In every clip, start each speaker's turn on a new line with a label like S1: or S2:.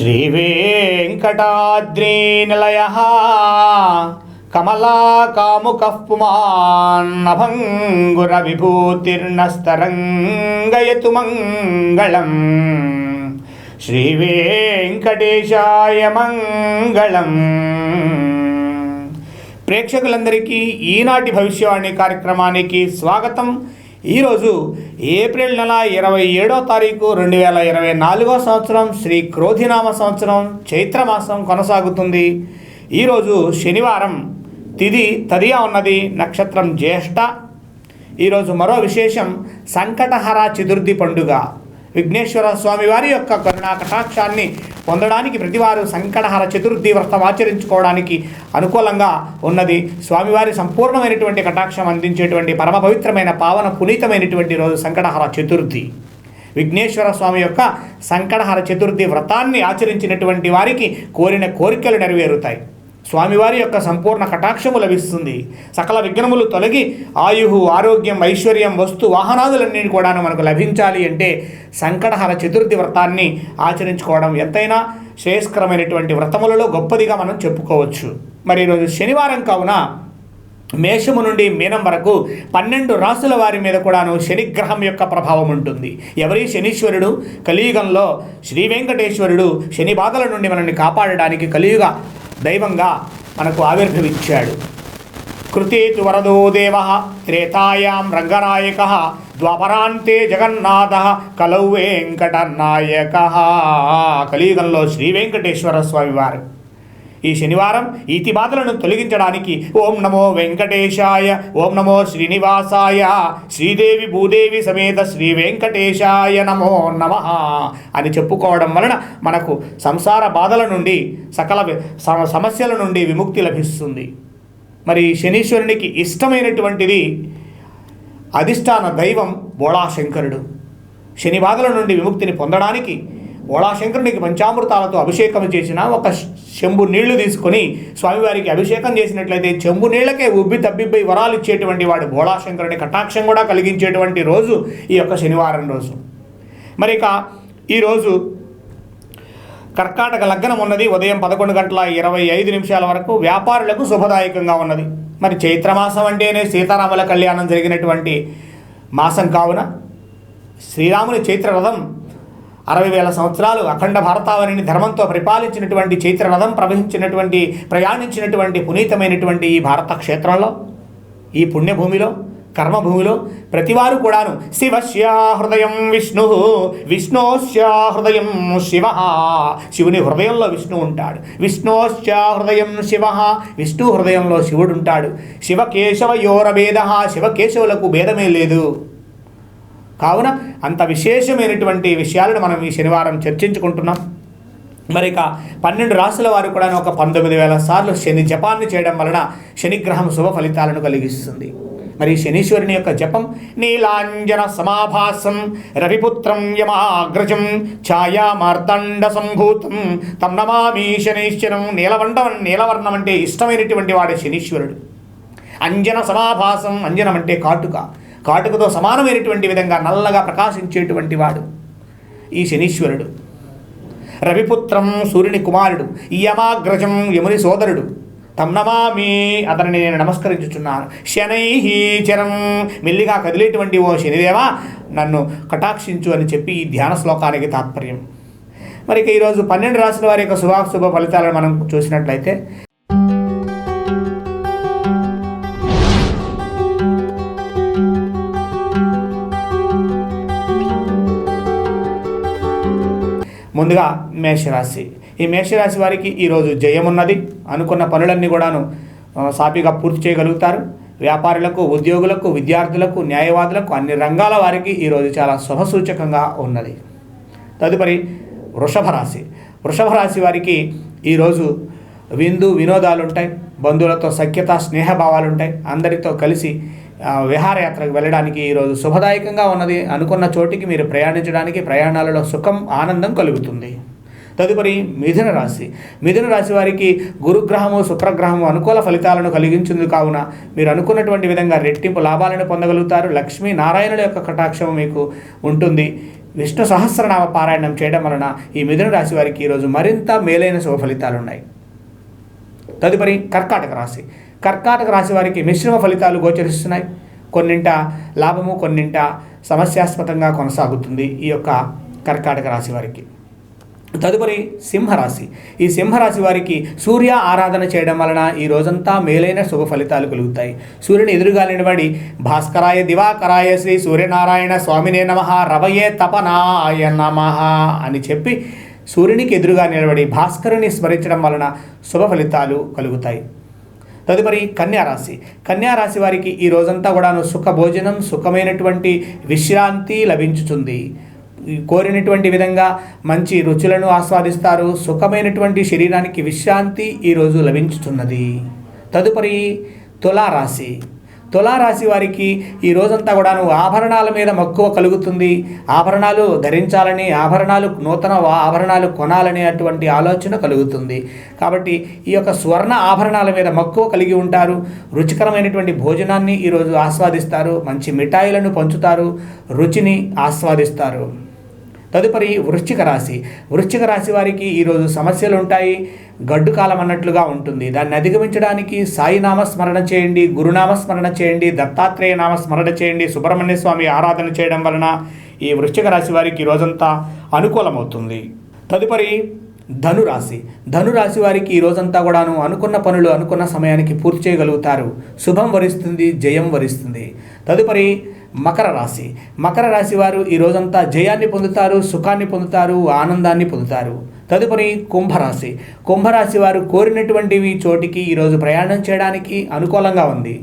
S1: శ్రీవేంకటాద్రీనిలయ కమలాకాముకః పుమాన్నభంగుర విభూతిర్నస్తరంగయతు మంగళం శ్రీవేంకటేశాయ మంగళం. ప్రేక్షకులందరికీ ఈనాటి భవిష్యవాణి కార్యక్రమానికి స్వాగతం. ఈరోజు ఏప్రిల్ నెల ఇరవై ఏడో తారీఖు రెండు వేల ఇరవై నాలుగో సంవత్సరం శ్రీ క్రోధినామ సంవత్సరం చైత్రమాసం కొనసాగుతుంది. ఈరోజు శనివారం తిది తదియా ఉన్నది నక్షత్రం జ్యేష్ఠ. ఈరోజు మరో విశేషం సంకటహర చతుర్థి పండుగ. విఘ్నేశ్వర స్వామి వారి యొక్క కరుణా కటాక్షాన్ని పొందడానికి ప్రతివారు సంకటహర చతుర్థి వ్రతం ఆచరించుకోవడానికి అనుకూలంగా ఉన్నది. స్వామివారి సంపూర్ణమైనటువంటి కటాక్షం అందించేటువంటి పరమ పవిత్రమైన పావన పునీతమైనటువంటి రోజు సంకటహర చతుర్థి. విఘ్నేశ్వర స్వామి యొక్క సంకటహర చతుర్థి వ్రతాన్ని ఆచరించినటువంటి వారికి కోరిన కోరికలు నెరవేరుతాయి. స్వామివారి యొక్క సంపూర్ణ కటాక్షము లభిస్తుంది. సకల విఘ్నములు తొలగి ఆయుహు ఆరోగ్యం ఐశ్వర్యం వస్తు వాహనాదులన్నీ కూడాను మనకు లభించాలి అంటే సంకటహర చతుర్థి వ్రతాన్ని ఆచరించుకోవడం ఎంతైనా శ్రేయస్కరమైనటువంటి వ్రతములలో గొప్పదిగా మనం చెప్పుకోవచ్చు. మరి ఈరోజు శనివారం కావున మేషము నుండి మీనం వరకు పన్నెండు రాసుల వారి మీద కూడాను శనిగ్రహం యొక్క ప్రభావం ఉంటుంది. ఎవరి శనీశ్వరుడు? కలియుగంలో శ్రీ వెంకటేశ్వరుడు శని బాధల నుండి మనల్ని కాపాడడానికి కలియుగ దైవంగా మనకు ఆవిర్భవించాడు. కృతేతు వరదో దేవ త్రేతాయాం రంగనాయక ద్వాపరాంతే జగన్నాథ కలౌ వెంకటనాయక కలియుగంలో శ్రీ వెంకటేశ్వర స్వామివారు ఈ శనివారం ఈతి బాధలను తొలగించడానికి ఓం నమో వెంకటేశాయ ఓం నమో శ్రీనివాసాయ శ్రీదేవి భూదేవి సమేత శ్రీ వెంకటేశాయ నమో నమ అని చెప్పుకోవడం వలన మనకు సంసార బాధల నుండి సకల సమస్యల నుండి విముక్తి లభిస్తుంది. మరి శనీశ్వరునికి ఇష్టమైనటువంటిది అధిష్టాన దైవం బోళాశంకరుడు. శని బాధల నుండి విముక్తిని పొందడానికి ఓళాశంకరునికి పంచామృతాలతో అభిషేకం చేసిన ఒక చెంబు నీళ్ళు తీసుకొని స్వామివారికి అభిషేకం చేసినట్లయితే చెంబు నీళ్ళకే ఉబ్బి తబ్బిబ్బై వరాలు ఇచ్చేటువంటి వాడు బోళాశంకరుని కటాక్షం కూడా కలిగించేటువంటి రోజు ఈ యొక్క శనివారం రోజు. మరి ఇక ఈరోజు కర్కాటక లగ్నం ఉన్నది. ఉదయం పదకొండు గంటల ఇరవై ఐదు నిమిషాల వరకు వ్యాపారులకు శుభదాయకంగా ఉన్నది. మరి చైత్రమాసం అంటేనే సీతారాముల కళ్యాణం జరిగినటువంటి మాసం కావున శ్రీరాముని చైత్రరథం అరవై వేల సంవత్సరాలు అఖండ భారతావనిని ధర్మంతో పరిపాలించినటువంటి చైత్ర రథం ప్రవహించినటువంటి ప్రయాణించినటువంటి పునీతమైనటువంటి ఈ భారత క్షేత్రంలో ఈ పుణ్యభూమిలో కర్మభూమిలో ప్రతివారు కూడాను శివస్య హృదయం విష్ణు విష్ణోశ్చ హృదయం శివ. శివుని హృదయంలో విష్ణు ఉంటాడు. విష్ణోశ్చ హృదయం శివ విష్ణు హృదయంలో శివుడు ఉంటాడు. శివకేశవయోరభేద శివకేశవులకు భేదమే లేదు. కావున అంత విశేషమైనటువంటి విషయాలను మనం ఈ శనివారం చర్చించుకుంటున్నాం. మరి ఇక పన్నెండు రాసుల వారు కూడా ఒక పంతొమ్మిది వేల సార్లు శని జపాన్ని చేయడం వలన శనిగ్రహం శుభ ఫలితాలను కలిగిస్తుంది. మరి శనీశ్వరుని యొక్క జపం నీలాంజన సమాభాసం రవిపుత్రం యమాగ్రజం ఛాయామార్తండ సంభూతం తం నమామి శనీశ్వరం నీలవండం నీలవర్ణం అంటే ఇష్టమైనటువంటి వాడే శనీశ్వరుడు. అంజన సమాభాసం అంజనం అంటే కాటుక. కాటుకతో సమానమైనటువంటి విధంగా నల్లగా ప్రకాశించేటువంటి వాడు ఈ శనీశ్వరుడు. రవిపుత్రం సూర్యుని కుమారుడు యమాగ్రజం యముని సోదరుడు. తమ్నమామి అతనిని నేను నమస్కరించుచున్నాను. శనై చరం మెల్లిగా కదిలేటువంటి ఓ శనిదేవా నన్ను కటాక్షించు అని చెప్పి ఈ ధ్యాన శ్లోకానికి తాత్పర్యం. మరి ఈరోజు పన్నెండు రాసుల వారి యొక్క శుభాశుభ ఫలితాలను మనం చూసినట్లయితే ముందుగా మేషరాశి. ఈ మేషరాశి వారికి ఈరోజు జయమున్నది. అనుకున్న పనులన్నీ కూడాను సాపిగా సాఫీగా పూర్తి చేయగలుగుతారు. వ్యాపారులకు ఉద్యోగులకు విద్యార్థులకు న్యాయవాదులకు అన్ని రంగాల వారికి ఈరోజు చాలా శుభసూచకంగా ఉన్నది. తదుపరి వృషభ రాశి. వృషభ రాశి వారికి ఈరోజు విందు వినోదాలు ఉంటాయి బంధువులతో సఖ్యత స్నేహభావాలు ఉంటాయి అందరితో కలిసి విహారయాత్రకు వెళ్ళడానికి ఈరోజు శుభదాయకంగా ఉన్నది. అనుకున్న చోటికి మీరు ప్రయాణించడానికి ప్రయాణాలలో సుఖం ఆనందం కలుగుతుంది. తదుపరి మిథున రాశి. మిథున రాశి వారికి గురుగ్రహము శుక్రగ్రహము అనుకూల ఫలితాలను కలిగించింది కావున మీరు అనుకున్నటువంటి విధంగా రెట్టింపు లాభాలను పొందగలుగుతారు. లక్ష్మీ నారాయణుల యొక్క కటాక్షం మీకు ఉంటుంది. విష్ణు సహస్రనామ పారాయణం చేయడం వలన ఈ మిథున రాశి వారికి ఈరోజు మరింత మేలైన శుభ ఫలితాలు ఉన్నాయి తదుపరి కర్కాటక రాశి. కర్కాటక రాశి వారికి మిశ్రమ ఫలితాలు గోచరిస్తున్నాయి. కొన్నింట లాభము కొన్నింట సమస్యాస్పదంగా కొనసాగుతుంది ఈ యొక్క కర్కాటక రాశి వారికి. తదుపరి సింహరాశి. ఈ సింహరాశి వారికి సూర్య ఆరాధన చేయడం వలన ఈ రోజంతా మేలైన శుభ ఫలితాలు కలుగుతాయి. సూర్యుని ఎదురుగా నిలబడి భాస్కరాయ దివాకరాయ శ్రీ సూర్యనారాయణ స్వామినే నమ రవయే తపనాయ నమ అని చెప్పి సూర్యునికి ఎదురుగా నిలబడి భాస్కరుని స్మరించడం వలన శుభ ఫలితాలు కలుగుతాయి. తదుపరి కన్యారాశి. కన్యారాశి వారికి ఈ రోజంతా కూడాను సుఖ భోజనం సుఖమైనటువంటి విశ్రాంతి లభించుతుంది. ఈ కోరినటువంటి విధంగా మంచి రుచులను ఆస్వాదిస్తారు. సుఖమైనటువంటి శరీరానికి విశ్రాంతి ఈరోజు లభించుతున్నది. తదుపరి తులారాశి. తులారాశి వారికి ఈ రోజంతా కూడాను ఆభరణాల మీద మక్కువ కలుగుతుంది. ఆభరణాలు ధరించాలని ఆభరణాలు నూతన ఆభరణాలు కొనాలనే అటువంటి ఆలోచన కలుగుతుంది. కాబట్టి ఈ యొక్క స్వర్ణ ఆభరణాల మీద మక్కువ కలిగి ఉంటారు. రుచికరమైనటువంటి భోజనాన్ని ఈరోజు ఆస్వాదిస్తారు. మంచి మిఠాయిలను పంచుతారు. రుచిని ఆస్వాదిస్తారు. తదుపరి వృశ్చిక రాశి. వృశ్చిక రాశి వారికి ఈరోజు సమస్యలు ఉంటాయి. గడ్డు కాలం అన్నట్లుగా ఉంటుంది. దాన్ని అధిగమించడానికి సాయి నామస్మరణ చేయండి గురునామస్మరణ చేయండి దత్తాత్రేయ నామస్మరణ చేయండి సుబ్రహ్మణ్య స్వామి ఆరాధన చేయడం వలన ఈ వృశ్చిక రాశి వారికి ఈ రోజంతా అనుకూలమవుతుంది. తదుపరి ధనురాశి. ధనురాశి వారికి ఈ రోజంతా కూడాను అనుకున్న పనులు అనుకున్న సమయానికి పూర్తి చేయగలుగుతారు. శుభం వరిస్తుంది జయం వరిస్తుంది. తదుపరి మకర రాశి. మకర రాశి వారు ఈ రోజంతా జయాన్ని పొందుతారు సుఖాన్ని పొందుతారు ఆనందాన్ని పొందుతారు. తదుపరి కుంభరాశి. కుంభరాశి వారు కోరినటువంటివి చోటికి ఈరోజు ప్రయాణం చేయడానికి అనుకూలంగా ఉంది.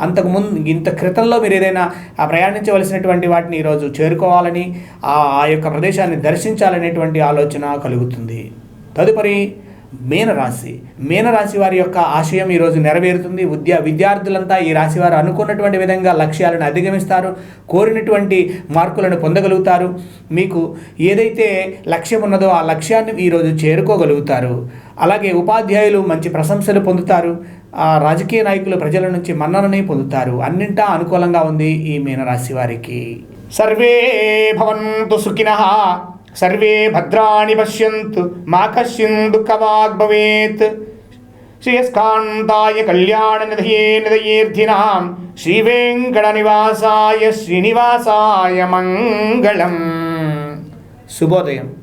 S1: అంతకుముందు ఇంత క్రితంలో మీరు ఏదైనా ఆ ప్రయాణించవలసినటువంటి వాటిని ఈరోజు చేరుకోవాలని ఆ ఆ యొక్క ప్రదేశాన్ని దర్శించాలనేటువంటి ఆలోచన కలుగుతుంది. తదుపరి మీనరాశి. మీనరాశి వారి యొక్క ఆశయం ఈరోజు నెరవేరుతుంది. విద్యా విద్యార్థులంతా ఈ రాశి వారు అనుకున్నటువంటి విధంగా లక్ష్యాలను అధిగమిస్తారు. కోరినటువంటి మార్కులను పొందగలుగుతారు. మీకు ఏదైతే లక్ష్యం ఉన్నదో ఆ లక్ష్యాన్ని ఈరోజు చేరుకోగలుగుతారు. అలాగే ఉపాధ్యాయులు మంచి ప్రశంసలు పొందుతారు. ఆ రాజకీయ నాయకులు ప్రజల నుంచి మన్ననని పొందుతారు. అన్నింటా అనుకూలంగా ఉంది ఈ మీనరాశి వారికి. సర్వే భవంతు సుఖినః. సర్వే భద్రాణి పశ్యంతు మా కశ్చిన్ దుఃఖవాగ్ శ్రేయస్కాంతాయ కళ్యాణ నిధయే నిధయేర్థినాం శ్రీవేంకట నివాసాయ శ్రీనివాసాయ మంగళం. శుభోదయం.